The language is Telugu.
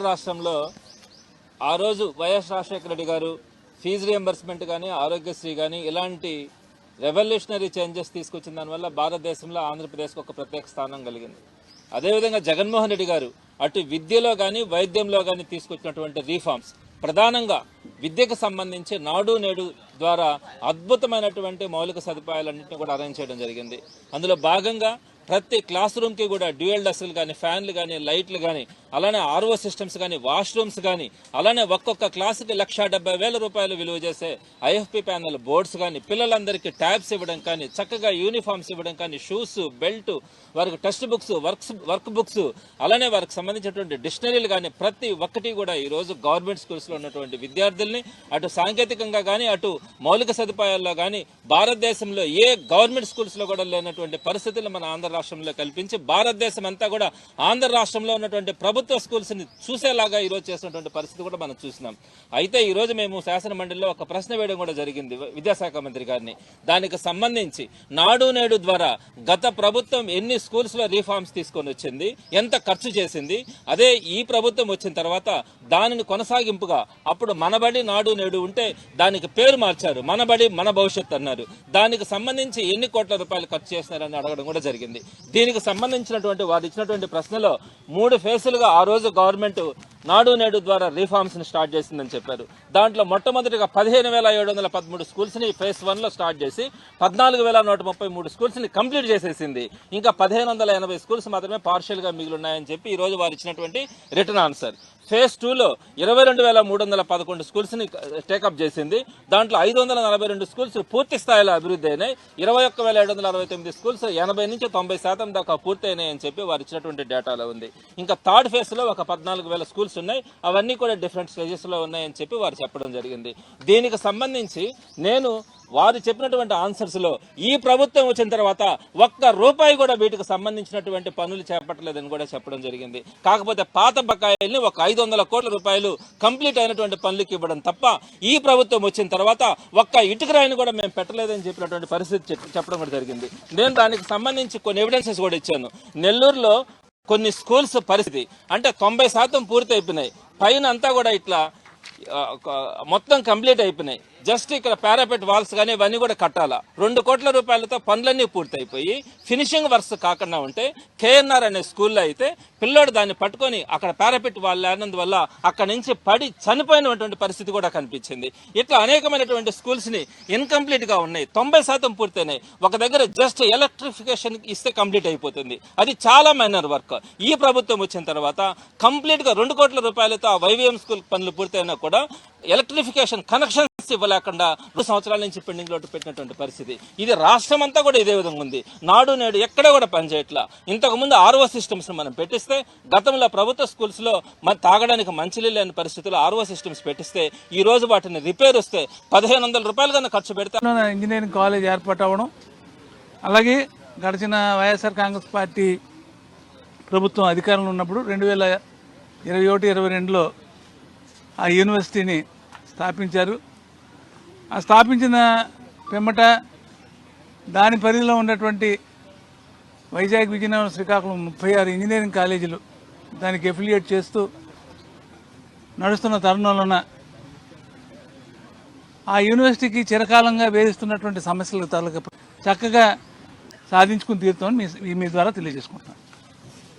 రాష్ట్రంలో ఆ రోజు వైఎస్ రాజశేఖర రెడ్డి గారు ఫీజు రియంబర్స్మెంట్ కానీ ఆరోగ్యశ్రీ కానీ ఇలాంటి రెవల్యూషనరీ చేంజెస్ తీసుకొచ్చిన దానివల్ల భారతదేశంలో ఆంధ్రప్రదేశ్కు ఒక ప్రత్యేక స్థానం కలిగింది. అదేవిధంగా జగన్మోహన్ రెడ్డి గారు అటు విద్యలో కానీ వైద్యంలో కానీ తీసుకొచ్చినటువంటి రీఫార్మ్స్ ప్రధానంగా విద్యకు సంబంధించి నాడు నేడు ద్వారా అద్భుతమైనటువంటి మౌలిక సదుపాయాలన్నింటినీ కూడా అరేంజ్ చేయడం జరిగింది. అందులో భాగంగా ప్రతి క్లాస్ రూమ్కి కూడా డ్యూయల్ డస్లు కానీ ఫ్యాన్లు కానీ లైట్లు కానీ అలానే ఆర్ఓ సిస్టమ్స్ కానీ వాష్రూమ్స్ కానీ అలానే ఒక్కొక్క క్లాసుకి లక్ష డెబ్బై వేల రూపాయలు విలువ చేసే ఐఎఫ్పి ప్యానల్ బోర్డ్స్ కానీ పిల్లలందరికీ ట్యాబ్స్ ఇవ్వడం కానీ చక్కగా యూనిఫామ్స్ ఇవ్వడం కానీ షూస్ బెల్ట్ వారికి text books works work books అలానే వారికి సంబంధించినటువంటి డిక్షనరీలు కానీ ప్రతి ఒక్కటి కూడా ఈ రోజు గవర్నమెంట్ స్కూల్స్లో ఉన్నటువంటి విద్యార్థుల్ని అటు సాంకేతికంగా కానీ అటు మౌలిక సదుపాయాల్లో కానీ భారతదేశంలో ఏ గవర్నమెంట్ స్కూల్స్లో కూడా లేనటువంటి పరిస్థితులు మన ఆంధ్ర రాష్ట్రంలో కల్పించి భారతదేశం అంతా కూడా ఆంధ్ర రాష్ట్రంలో ఉన్నటువంటి ప్రభుత్వ స్కూల్స్ని చూసేలాగా ఈ రోజు చేసినటువంటి పరిస్థితి కూడా మనం చూసినాం. అయితే ఈ రోజు మేము శాసన మండలిలో ఒక ప్రశ్న వేయడం కూడా జరిగింది విద్యాశాఖ మంత్రి గారిని. దానికి సంబంధించి నాడు నేడు ద్వారా గత ప్రభుత్వం ఎన్ని స్కూల్స్లో రీఫార్మ్స్ తీసుకొని వచ్చింది ఎంత ఖర్చు చేసింది అదే ఈ ప్రభుత్వం వచ్చిన తర్వాత దానిని కొనసాగింపుగా అప్పుడు మనబడి నాడు నేడు ఉంటే దానికి పేరు మార్చి మనబడి మన భవిష్యత్ అన్నారు. దానికి సంబంధించి ఎన్ని కోట్ల రూపాయలు ఖర్చు చేస్తున్నారని అడగడం కూడా జరిగింది. దీనికి సంబంధించినటువంటి వారు ఇచ్చినటువంటి ప్రశ్నలో మూడు ఫేసులుగా ఆ రోజు గవర్నమెంట్ నాడు నేడు ద్వారా రీఫార్మ్స్ని స్టార్ట్ చేసిందని చెప్పారు. దాంట్లో మొట్టమొదటిగా పదిహేను వేల ఏడు వందల పదమూడు స్కూల్స్ని వన్లో వన్లో స్టార్ట్ చేసి పద్నాలుగు వేల నూట ముప్పై మూడు స్కూల్స్ని కంప్లీట్ చేసేసింది. ఇంకా పదిహేను వందల ఎనభై స్కూల్స్ మాత్రమే పార్షియల్గా మిగిలి ఉన్నాయని చెప్పి ఈ రోజు వారు ఇచ్చినటువంటి రిటర్న్ ఆన్సర్ ఫేజ్ టూలో ఇరవై రెండు వేల మూడు వందల పదకొండు స్కూల్స్ని uh, టేకప్ చేసింది. దాంట్లో ఐదు వందల నలభై రెండు స్కూల్స్ పూర్తి స్థాయిలో అభివృద్ధి అయినాయి. ఇరవై ఒక్క వేల ఏడు వందల అరవై తొమ్మిది స్కూల్స్ ఎనభై నుంచి తొంభై శాతం దాకా పూర్తి అయినాయని చెప్పి వారు ఇచ్చినటువంటి డేటాలో ఉంది. ఇంకా థర్డ్ ఫేజ్లో ఒక పద్నాలుగు వేల స్కూల్స్ ఉన్నాయి. అవన్నీ కూడా డిఫరెంట్ స్టేజెస్లో ఉన్నాయని చెప్పి వారు చెప్పడం జరిగింది. దీనికి సంబంధించి నేను వారు చెప్పినటువంటి ఆన్సర్స్లో ఈ ప్రభుత్వం వచ్చిన తర్వాత ఒక్క రూపాయి కూడా వీటికి సంబంధించినటువంటి పనులు చేపట్టలేదని కూడా చెప్పడం జరిగింది. కాకపోతే పాత బకాయిల్ని ఒక ఐదు వందల కోట్ల రూపాయలు కంప్లీట్ అయినటువంటి పనులకి ఇవ్వడం తప్ప ఈ ప్రభుత్వం వచ్చిన తర్వాత ఒక్క ఇటుకరాయిని కూడా మేము పెట్టలేదని చెప్పినటువంటి పరిస్థితి చెప్పడం కూడా జరిగింది. నేను దానికి సంబంధించి కొన్ని ఎవిడెన్సెస్ కూడా ఇచ్చాను. నెల్లూరులో కొన్ని స్కూల్స్ పరిస్థితి అంటే తొంభై శాతం పూర్తి అయిపోయినాయి పైన అంతా కూడా ఇట్లా మొత్తం కంప్లీట్ అయిపోయినాయి. జస్ట్ ఇక్కడ పారాపెట్ వాల్స్ కానీ ఇవన్నీ కూడా కట్టాలా? రెండు కోట్ల రూపాయలతో పనులన్నీ పూర్తయిపోయి ఫినిషింగ్ వర్క్స్ కాకుండా ఉంటే కేఎన్ఆర్ అనే స్కూల్లో అయితే పిల్లోడు దాన్ని పట్టుకొని అక్కడ పారాపెట్ వాళ్ళు లేనందువల్ల అక్కడ నుంచి పడి చనిపోయినటువంటి పరిస్థితి కూడా కనిపించింది. ఇట్లా అనేకమైనటువంటి స్కూల్స్ని ఉన్నాయి. తొంభై శాతం పూర్తయినాయి. ఒక దగ్గర జస్ట్ ఎలక్ట్రిఫికేషన్ ఇస్తే కంప్లీట్ అయిపోతుంది. అది చాలా మైనర్ వర్క్ ఈ ప్రభుత్వం వచ్చిన తర్వాత కంప్లీట్గా రెండు కోట్ల రూపాయలతో ఆ వైవిఎం స్కూల్ పనులు పూర్తయినా కూడా ఎలక్ట్రిఫికేషన్ కనెక్షన్ ఇవ్వలేకుండా రెండు సంవత్సరాల నుంచి పెండింగ్ లోటు పెట్టినటువంటి పరిస్థితి. ఇది రాష్ట్రం అంతా కూడా ఇదే విధంగా ఉంది. నాడు నేడు ఎక్కడ కూడా పనిచేయట్లా. ఇంతకుముందు ఆర్ఓ సిస్టమ్స్ మనం పెట్టిస్తే గతంలో ప్రభుత్వ స్కూల్స్లో మన తాగడానికి మంచినీళ్ళు లేని పరిస్థితుల్లో ఆర్ఓ సిస్టమ్స్ పెట్టిస్తే ఈ రోజు వాటిని రిపేర్ వస్తే పదిహేను వందల రూపాయలు కన్నా ఖర్చు పెడతా ఇంజనీరింగ్ కాలేజ్ ఏర్పాటు అవ్వడం అలాగే గడిచిన వైఎస్ఆర్ కాంగ్రెస్ పార్టీ ప్రభుత్వం అధికారంలో ఉన్నప్పుడు రెండు వేల ఇరవై ఒకటి ఇరవై రెండులో ఆ యూనివర్సిటీని స్థాపించారు. ఆ స్థాపించిన పిమ్మట దాని పరిధిలో ఉన్నటువంటి వైజాగ్ విజయనగరం శ్రీకాకుళం ముప్పై ఆరు ఇంజనీరింగ్ కాలేజీలు దానికి ఎఫిలియేట్ చేస్తూ నడుస్తున్న తరుణంలోన ఆ యూనివర్సిటీకి చిరకాలంగా వేధిస్తున్నటువంటి సమస్యలకు తాలూకా చక్కగా సాధించుకుని తీరుతామని మీ మీ ద్వారా తెలియజేసుకుంటున్నాను.